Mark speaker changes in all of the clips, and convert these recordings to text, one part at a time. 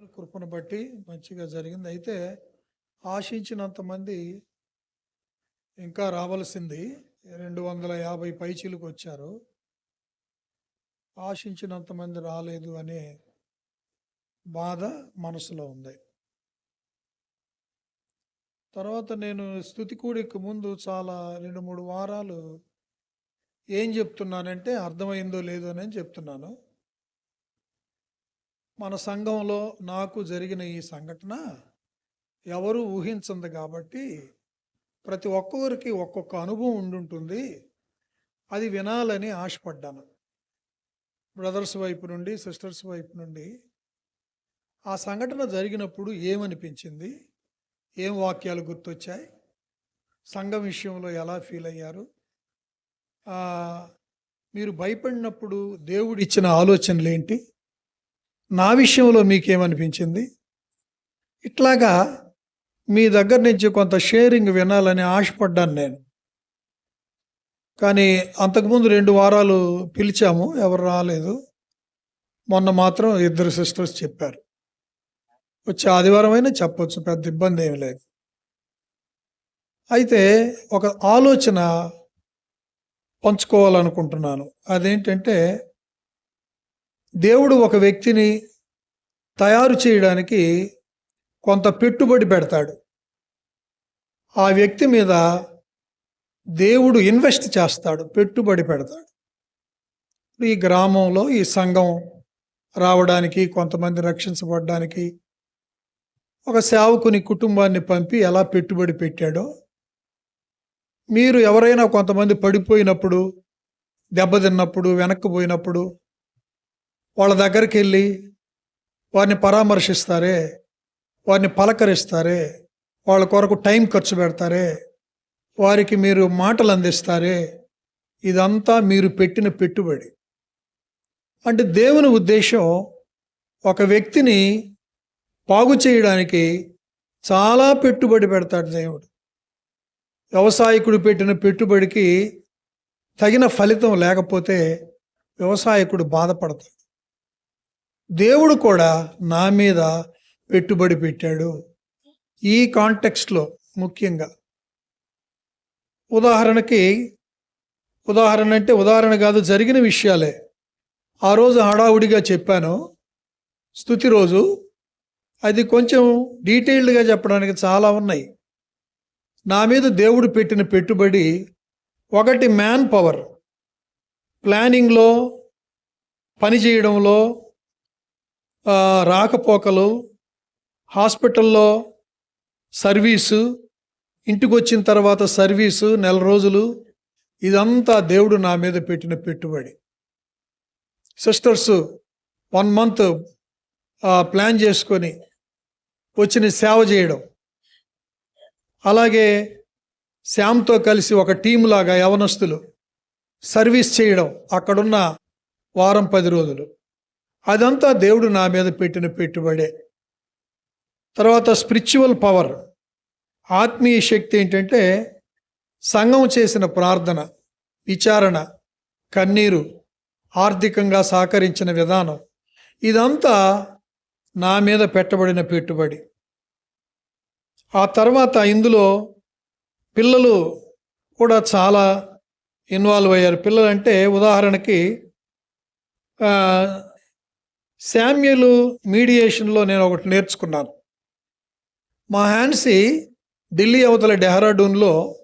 Speaker 1: కృపను బట్టి మంచిగా జరిగింది. అయితే ఆశించినంత మంది ఇంకా రావాల్సింది. రెండు వందల యాభై పైచీలకు వచ్చారు. ఆశించినంత మంది రాలేదు అనే బాధ మనసులో ఉంది. తర్వాత నేను స్థుతి కూడికి ముందు చాలా రెండు మూడు వారాలు ఏం చెప్తున్నానంటే అర్థమైందో లేదో అని చెప్తున్నాను. మన సంఘంలో నాకు జరిగిన ఈ సంఘటన ఎవరు ఊహించంది కాబట్టి ప్రతి ఒక్కొక్కరికి ఒక్కొక్క అనుభవం ఉండుంటుంది. అది వినాలని ఆశపడ్డాను. బ్రదర్స్ వైపు నుండి సిస్టర్స్ వైపు నుండి ఆ సంఘటన జరిగినప్పుడు ఏమనిపించింది? ఏం వాక్యాలు గుర్తొచ్చాయి? సంఘం విషయంలో ఎలా ఫీల్ అయ్యారు? మీరు భయపడినప్పుడు దేవుడిచ్చిన ఆలోచనలు ఏంటి నా విషయంలో మీకేమనిపించింది? ఇట్లాగా మీ దగ్గర నుంచి కొంత షేరింగ్ వినాలని ఆశపడ్డాను నేను. కానీ అంతకుముందు రెండు వారాలు పిలిచాము ఎవరు రాలేదు. మొన్న మాత్రం ఇద్దరు సిస్టర్స్ చెప్పారు. వచ్చే ఆదివారం అయినా చెప్పొచ్చు పెద్ద ఇబ్బంది ఏమి లేదు. అయితే ఒక ఆలోచన పంచుకోవాలనుకుంటున్నాను. అదేంటంటే దేవుడు ఒక వ్యక్తిని తయారు చేయడానికి కొంత పెట్టుబడి పెడతాడు. ఆ వ్యక్తి మీద దేవుడు ఇన్వెస్ట్ చేస్తాడు పెట్టుబడి పెడతాడు. ఈ గ్రామంలో ఈ సంఘం రావడానికి కొంతమంది రక్షించబడడానికి ఒక సేవకుని కుటుంబాన్ని పంపి ఎలా పెట్టుబడి పెట్టాడో మీరు ఎవరైనా కొంతమంది పడిపోయినప్పుడు దెబ్బతిన్నప్పుడు వెనక్కి పోయినప్పుడు వాళ్ళ దగ్గరికి వెళ్ళి వారిని పరామర్శిస్తారే వారిని పలకరిస్తారే వాళ్ళ కొరకు టైం ఖర్చు పెడతారే వారికి మీరు మాటలు అందిస్తారే ఇదంతా మీరు పెట్టిన పెట్టుబడి. అంటే దేవుని ఉద్దేశం ఒక వ్యక్తిని బాగు చేయడానికి చాలా పెట్టుబడి పెడతాడు దేవుడు. వ్యవసాయకుడు పెట్టిన పెట్టుబడికి తగిన ఫలితం లేకపోతే వ్యవసాయకుడు బాధపడతాడు. దేవుడు కూడా నా మీద పెట్టుబడి పెట్టాడు. ఈ కాంటెక్స్ట్లో ముఖ్యంగా. ఉదాహరణకి ఉదాహరణ అంటే ఉదాహరణ కాదు జరిగిన విషయాలే. ఆ రోజు హడావుడిగా చెప్పాను. స్థుతి రోజు. అది కొంచెం డీటెయిల్డ్గా చెప్పడానికి చాలా ఉన్నాయి. నా మీద దేవుడు పెట్టిన పెట్టుబడి ఒకటి మ్యాన్ పవర్ ప్లానింగ్లో పని చేయడంలో రాకపోకలు హాస్పిటల్లో సర్వీసు ఇంటికి వచ్చిన తర్వాత సర్వీసు నెల రోజులు ఇదంతా దేవుడు నా మీద పెట్టిన పెట్టుబడి. సిస్టర్స్ వన్ మంత్ ప్లాన్ చేసుకొని వచ్చిన సేవ చేయడం. అలాగే శ్యామ్తో కలిసి ఒక టీంలాగా యవనస్తులు సర్వీస్ చేయడం అక్కడున్న వారం పది రోజులు. అదంతా దేవుడు నా మీద పెట్టిన పెట్టుబడే. తర్వాత స్పిరిచువల్ పవర్ ఆత్మీయ శక్తి ఏంటంటే సంఘం చేసిన ప్రార్థన విచారణ కన్నీరు ఆర్థికంగా సహకరించిన విధానం ఇదంతా నా మీద పెట్టబడిన పెట్టుబడి. ఆ తర్వాత ఇందులో పిల్లలు కూడా చాలా ఇన్వాల్వ్ అయ్యారు. పిల్లలు అంటే ఉదాహరణకి శామ్యులు మీడియేషన్లో నేను ఒకటి నేర్చుకున్నాను. మా హ్యాన్సీ ఢిల్లీ అవతల డెహ్రాడూన్లో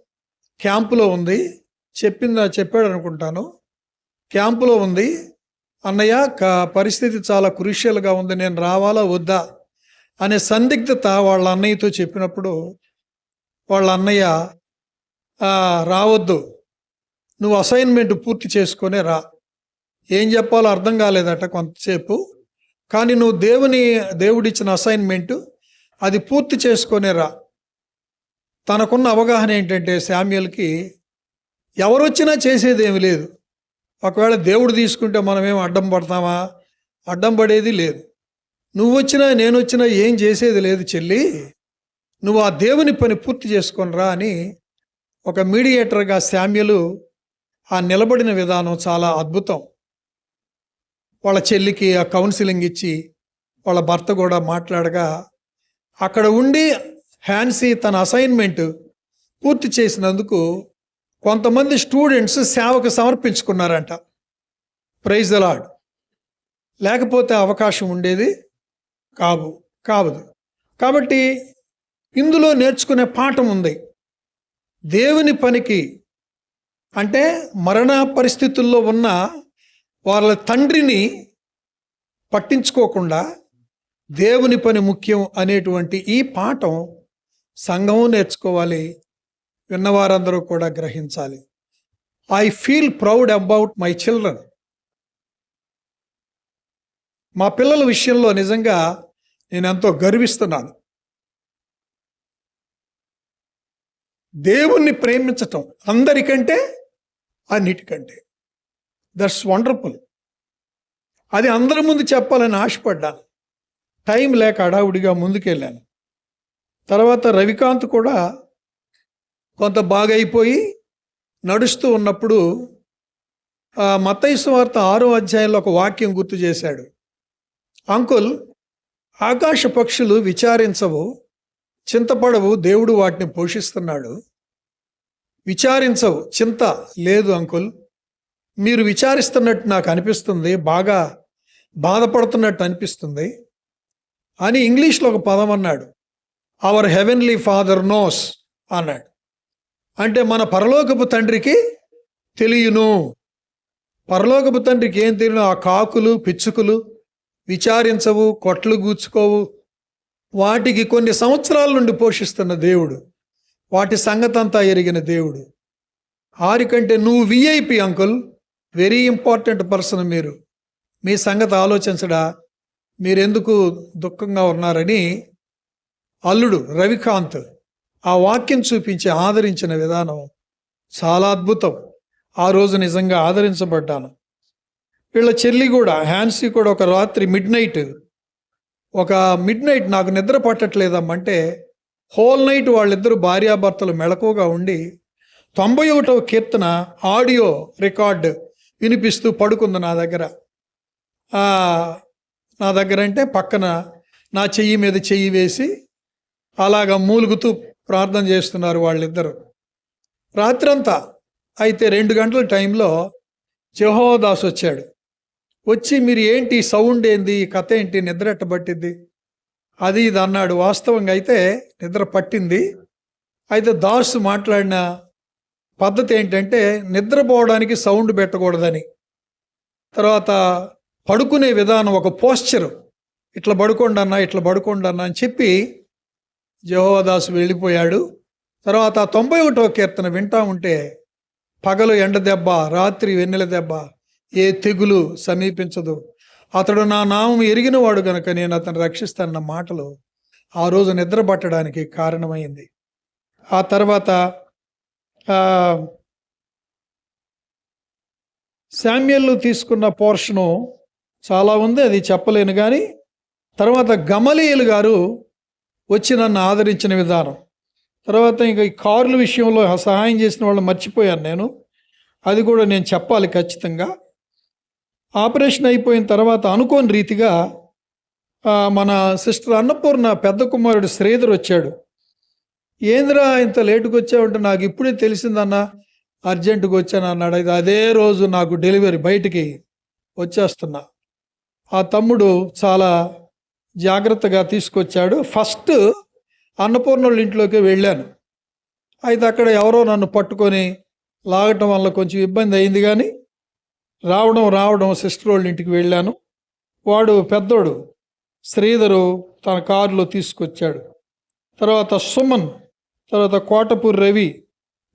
Speaker 1: క్యాంపులో ఉంది. చెప్పిందా చెప్పాడు అనుకుంటాను. క్యాంపులో ఉంది. అన్నయ్య క- పరిస్థితి చాలా క్రూషియల్గా ఉంది. నేను రావాలా వద్దా? అనే సందిగ్ధత వాళ్ళ అన్నయ్యతో చెప్పినప్పుడు వాళ్ళ అన్నయ్య రావద్దు. నువ్వు అసైన్మెంట్ పూర్తి చేసుకొనే రా. ఏం చెప్పాలో అర్థం కాలేదట కొంతసేపు. కానీ నువ్వు దేవుని దేవుడిచ్చిన అసైన్మెంట్ అది పూర్తి చేసుకొనే రా. తనకున్న అవగాహన ఏంటంటే శామ్యుల్కి ఎవరొచ్చినా చేసేదేమి లేదు. ఒకవేళ దేవుడు తీసుకుంటే మనమేం అడ్డం పడతామా? అడ్డం పడేది లేదు. నువ్వు వచ్చినా నేను వచ్చినా ఏం చేసేది లేదు చెల్లి. నువ్వు ఆ దేవుని పని పూర్తి చేసుకొనిరా అని ఒక మీడియేటర్గా శామ్యులు ఆ నిలబడిన విధానం చాలా అద్భుతం. వాళ్ళ చెల్లికి ఆ కౌన్సిలింగ్ ఇచ్చి వాళ్ళ భర్త కూడా మాట్లాడగా అక్కడ ఉండి హ్యాన్సీ తన అసైన్మెంట్ పూర్తి చేసినందుకు కొంతమంది స్టూడెంట్స్ సేవకు సమర్పించుకున్నారంట. ప్రైజ్ ద లాడ్ లేకపోతే అవకాశం ఉండేది కావు కావదు. కాబట్టి ఇందులో నేర్చుకునే పాఠం ఉంది. దేవుని పనికి అంటే మరణ పరిస్థితుల్లో ఉన్న వాళ్ళ తండ్రిని పట్టించుకోకుండా దేవుని పని ముఖ్యం అనేటువంటి ఈ పాఠం సంఘము నేర్చుకోవాలి విన్నవారందరూ కూడా గ్రహించాలి. I feel proud about my children మా పిల్లల విషయంలో నిజంగా నేను ఎంతో గర్విస్తున్నాను. దేవుణ్ణి ప్రేమించటం అందరికంటే అన్నిటికంటే. దట్స్ వండర్ఫుల్ అది అందరి ముందు చెప్పాలని ఆశపడ్డాను. టైం లేక అడావుడిగా ముందుకెళ్ళాను. తర్వాత రవికాంత్ కూడా కొంత బాగా అయిపోయి నడుస్తూ ఉన్నప్పుడు మతైసు వార్త ఆరో అధ్యాయంలో ఒక వాక్యం గుర్తు చేశాడు. అంకుల్ ఆకాశ పక్షులు విచారించవు చింతపడవు దేవుడు వాటిని పోషిస్తున్నాడు. విచారించవు చింత లేదు అంకుల్. మీరు విచారిస్తున్నట్టు నాకు అనిపిస్తుంది బాగా బాధపడుతున్నట్టు అనిపిస్తుంది. అని ఇంగ్లీష్లో ఒక పదం అన్నాడు. అవర్ హెవెన్లీ ఫాదర్ నోస్ అన్నాడు. అంటే మన పరలోకపు తండ్రికి తెలియను. పరలోకపు తండ్రికి ఏం తెలియను? ఆ కాకులు పిచ్చుకులు విచారించవు కొట్లు గూర్చుకోవు. వాటికి కొన్ని సంవత్సరాల నుండి పోషిస్తున్న దేవుడు. వాటి సంగతంతా ఎరిగిన దేవుడు. ఆరికంటే నువ్వు VIP uncle. Very important person మీరు. మీ సంగతి ఆలోచించడా? మీరెందుకు దుఃఖంగా ఉన్నారని అల్లుడు రవికాంత్ ఆ వాక్యం చూపించి ఆదరించిన విధానం చాలా అద్భుతం. ఆ రోజు నిజంగా ఆదరించబడ్డాను. వీళ్ళ చెల్లి కూడా హ్యాన్సీ కూడా ఒక రాత్రి మిడ్ నైట్ ఒక మిడ్ నైట్ నాకు నిద్ర పట్టట్లేదమ్మంటే హోల్ నైట్ వాళ్ళిద్దరు భార్యాభర్తలు మెళకువగా ఉండి తొంభై ఒకటవ కీర్తన ఆడియో రికార్డ్ వినిపిస్తూ పడుకుంది నా దగ్గర. నా దగ్గర అంటే పక్కన నా చెయ్యి మీద చెయ్యి వేసి అలాగ మూలుగుతూ ప్రార్థన చేస్తున్నారు వాళ్ళిద్దరు. రాత్రంతా అయితే రెండు గంటల టైంలో జహోదాస్ వచ్చాడు. వచ్చి మీరు ఏంటి సౌండ్ ఏంది? కథ ఏంటి? నిద్ర ఎట్టబట్టింది అది ఇది అన్నాడు. వాస్తవంగా అయితే నిద్ర పట్టింది. అయితే దాసు మాట్లాడిన పద్ధతి ఏంటంటే నిద్రపోవడానికి సౌండ్ పెట్టకూడదని. తర్వాత పడుకునే విధానం ఒక పోస్చరు. ఇట్లా పడుకోండి ఇట్లా పడుకోండి అన్న అని చెప్పి జహోదాసు వెళ్ళిపోయాడు. తర్వాత తొంభై ఒకటో కీర్తన వింటా ఉంటే పగలు ఎండ దెబ్బ రాత్రి వెన్నెల దెబ్బ ఏ తెగులు సమీపించదు. అతడు నా నామం ఎరిగినవాడు గనుక నేను అతను రక్షిస్తానన్న మాటలు ఆ రోజు నిద్ర పట్టడానికి కారణమైంది. ఆ తర్వాత శామ్యల్లు తీసుకున్న పోర్షను చాలా ఉంది అది చెప్పలేను కానీ తర్వాత గమలీయులు గారు వచ్చి నన్ను ఆదరించిన విధానం. తర్వాత ఇంకా ఈ కార్ల విషయంలో సహాయం చేసిన వాళ్ళు మర్చిపోయాను నేను. అది కూడా నేను చెప్పాలి ఖచ్చితంగా. ఆపరేషన్ అయిపోయిన తర్వాత అనుకోని రీతిగా మన సిస్టర్ అన్నపూర్ణ పెద్ద కుమారుడు శ్రీధర్ వచ్చాడు. ఏంద్రా ఇంత లేటుకు వచ్చావంటే నాకు ఇప్పుడే తెలిసిందన్న. అర్జెంటుగా వచ్చాను అన్నాడు. అయితే అదే రోజు నాకు డెలివరీ బయటికి వచ్చేస్తున్నా. ఆ తమ్ముడు చాలా జాగ్రత్తగా తీసుకొచ్చాడు. ఫస్ట్ అన్నపూర్ణుల ఇంట్లోకి వెళ్ళాను. అయితే అక్కడ ఎవరో నన్ను పట్టుకొని లాగటం వల్ల కొంచెం ఇబ్బంది అయింది కానీ రావడం రావడం సిస్టర్ వాళ్ళ ఇంటికి వెళ్ళాను. వాడు పెద్దోడు. శ్రీధరు తన కారులో తీసుకొచ్చాడు. తర్వాత సుమన్ తర్వాత కోటపూర్ రవి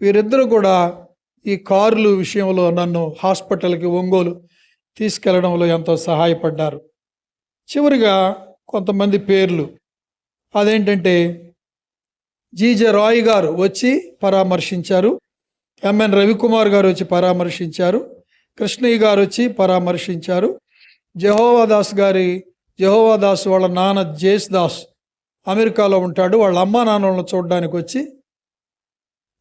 Speaker 1: వీరిద్దరూ కూడా ఈ కార్లు విషయంలో నన్ను హాస్పిటల్కి ఒంగోలు తీసుకెళ్ళడంలో ఎంతో సహాయపడ్డారు. చివరిగా కొంతమంది పేర్లు. అదేంటంటే జీజే రాయ్ గారు వచ్చి పరామర్శించారు. ఎంఎన్ రవికుమార్ గారు వచ్చి పరామర్శించారు. కృష్ణయ్య గారు వచ్చి పరామర్శించారు. జహోవాదాస్ గారి జహోవాదాస్ వాళ్ళ నాన్న జేస్ దాస్ అమెరికాలో ఉంటాడు. వాళ్ళ అమ్మా నాన్నలను చూడడానికి వచ్చి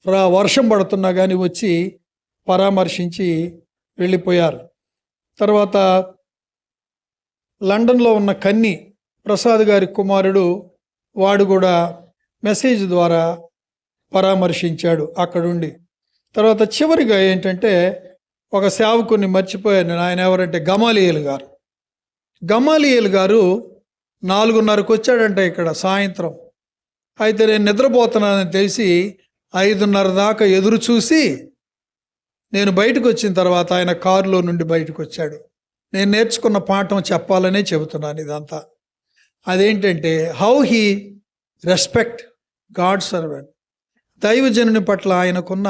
Speaker 1: వర్షం పడుతున్నా కానీ వచ్చి పరామర్శించి వెళ్ళిపోయారు. తర్వాత లండన్లో ఉన్న కన్ని ప్రసాద్ గారి కుమారుడు వాడు కూడా మెసేజ్ ద్వారా పరామర్శించాడు అక్కడుండి. తర్వాత చివరిగా ఏంటంటే ఒక సేవకుని మర్చిపోయాను. ఆయన ఎవరంటే గమాలియల్ గారు. గమాలియల్ గారు నాలుగున్నరకు వచ్చాడంట ఇక్కడ సాయంత్రం. అయితే నేను నిద్రపోతున్నానని తెలిసి ఐదున్నర దాకా ఎదురు చూసి నేను బయటకు వచ్చిన తర్వాత ఆయన కారులో నుండి బయటకు వచ్చాడు నేను నేర్చుకున్న పాఠం చెప్పాలనే చెబుతున్నాను ఇదంతా. అదేంటంటే how he respect God servant దైవజనుని పట్ల ఆయనకున్న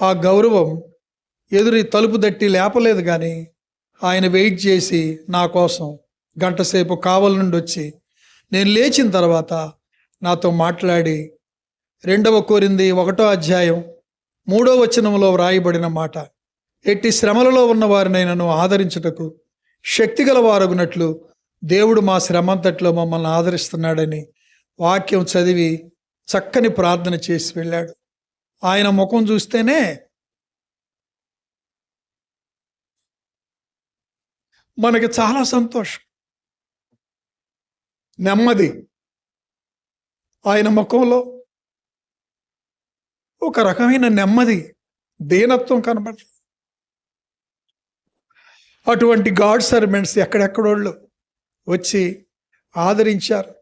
Speaker 1: ఆ గౌరవం ఎదురు తలుపు దట్టి లేపలేదు కానీ ఆయన వెయిట్ చేసి నా కోసం గంట సేపు కావల నుండి వచ్చి నేను లేచిన తర్వాత నాతో మాట్లాడి రెండవ కోరింది ఒకటో అధ్యాయం మూడో వచనంలో వ్రాయబడిన మాట. ఎట్టి శ్రమలలో ఉన్న వారినైనను ఆదరించుటకు శక్తి వారగునట్లు దేవుడు మా శ్రమంతట్లో మమ్మల్ని ఆదరిస్తున్నాడని వాక్యం చదివి చక్కని ప్రార్థన చేసి వెళ్ళాడు. ఆయన ముఖం చూస్తేనే మనకి చాలా సంతోషం. నెమ్మది. ఆయన ముఖంలో ఒక రకమైన నెమ్మది దీనత్వం కనబడదు అటువంటి గాడ్ సర్వెంట్స్ ఎక్కడెక్కడోళ్ళు వచ్చి ఆదరించారు.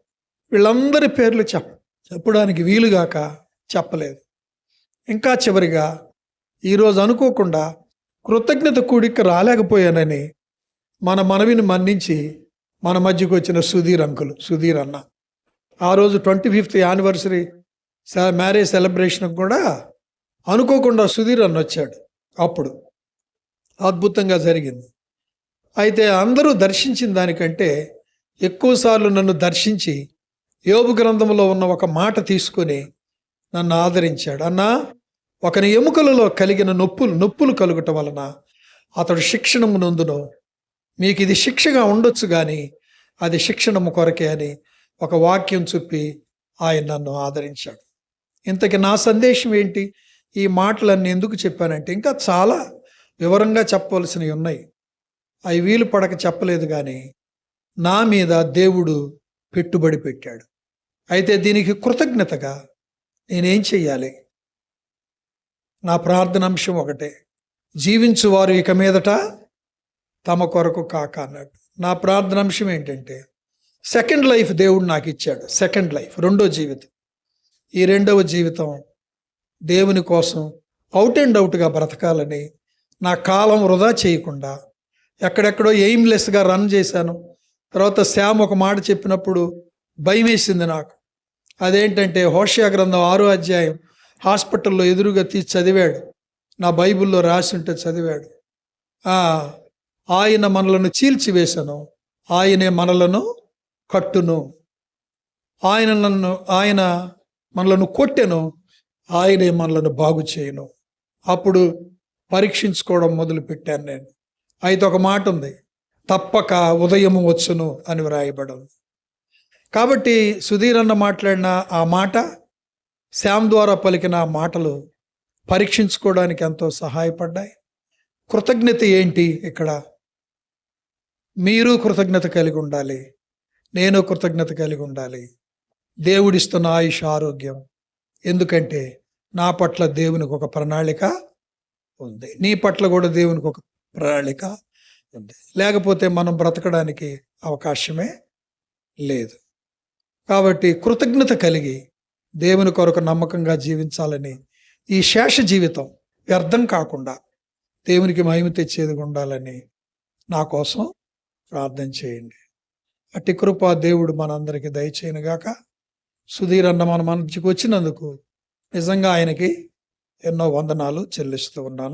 Speaker 1: వీళ్ళందరి పేర్లు చెప్ప చెప్పడానికి వీలుగాక చెప్పలేదు. ఇంకా చివరిగా ఈరోజు అనుకోకుండా కృతజ్ఞత కూడిక రాలేకపోయానని మన మనవిని మన్నించి మన మధ్యకు వచ్చిన సుధీర్ అంకులు సుధీర్ అన్న. ఆ రోజు ట్వంటీ ఫిఫ్త్ యానివర్సరీ మ్యారేజ్ సెలబ్రేషన్కి కూడా అనుకోకుండా సుధీర్ అన్న వచ్చాడు అప్పుడు. అద్భుతంగా జరిగింది. అయితే అందరూ దర్శించిన దానికంటే ఎక్కువసార్లు నన్ను దర్శించి యోబు గ్రంథంలో ఉన్న ఒక మాట తీసుకొని నన్ను ఆదరించాడు. అన్నా ఒకని ఎముకలలో కలిగిన నొప్పులు నొప్పులు కలుగటం వలన అతడు శిక్షణము నందును. మీకు ఇది శిక్షగా ఉండొచ్చు కానీ అది శిక్షణము కొరకే అని ఒక వాక్యం చెప్పి ఆయన నన్ను ఆదరించాడు. ఇంతకి నా సందేశం ఏంటి? ఈ మాటలన్నీ ఎందుకు చెప్పానంటే ఇంకా చాలా వివరంగా చెప్పవలసినవి ఉన్నాయి. అవి వీలు పడక చెప్పలేదు కానీ నా మీద దేవుడు పెట్టుబడి పెట్టాడు. అయితే దీనికి కృతజ్ఞతగా నేనేం చెయ్యాలి? నా ప్రార్థన అంశం ఒకటే. జీవించువారు ఇక మీదట తమ కొరకు కాక అన్నాడు. నా ప్రార్థన అంశం ఏంటంటే సెకండ్ లైఫ్ దేవుడు నాకు ఇచ్చాడు. సెకండ్ లైఫ్ రెండో జీవితం. ఈ రెండవ జీవితం దేవుని కోసం అవుట్ అండ్ అవుట్గా బ్రతకాలని నా కాలం వృధా చేయకుండా ఎక్కడెక్కడో ఎయిమ్లెస్గా రన్ చేశాను. తర్వాత శ్యామ్ ఒక మాట చెప్పినప్పుడు భయం వేసింది నాకు. అదేంటంటే హోషియా గ్రంథం ఆరో అధ్యాయం హాస్పిటల్లో ఎదురుగా తీసి చదివాడు. నా బైబిల్లో రాసి ఉంటే చదివాడు. ఆయన మనలను చీల్చివేశను. ఆయనే మనలను కట్టును. ఆయన నన్ను ఆయన మనలను కొట్టెను. ఆయనే మనలను బాగు చేయను. అప్పుడు పరీక్షించుకోవడం మొదలుపెట్టాను నేను. అయితే ఒక మాట ఉంది. తప్పక ఉదయము వచ్చును అని వ్రాయబడి కాబట్టి సుధీర్ అన్న మాట్లాడిన ఆ మాట శామ్ ద్వారా పలికిన ఆ మాటలు పరీక్షించుకోవడానికి ఎంతో సహాయపడ్డాయి. కృతజ్ఞత ఏంటి ఇక్కడ? మీరు కృతజ్ఞత కలిగి ఉండాలి. నేను కృతజ్ఞత కలిగి ఉండాలి. దేవుడిస్తున్న ఆయుష్ ఆరోగ్యం. ఎందుకంటే నా పట్ల దేవునికి ఒక ప్రణాళిక ఉంది. నీ పట్ల కూడా దేవునికి ఒక ప్రణాళిక ఉంది. లేకపోతే మనం బ్రతకడానికి అవకాశమే లేదు. కాబట్టి కృతజ్ఞత కలిగి దేవుని కొరకు నమ్మకంగా జీవించాలని ఈ శేష జీవితం వ్యర్థం కాకుండా దేవునికి మహిమ తెచ్చేది ఉండాలని నా కోసం ప్రార్థన చేయండి. అట్టి కృప దేవుడు మనందరికీ దయచేయనుగాక. సుధీర్ అన్న మన మంచికి వచ్చినందుకు నిజంగా ఆయనకి ఎన్నో వందనాలు చెల్లిస్తూ ఉన్నాను.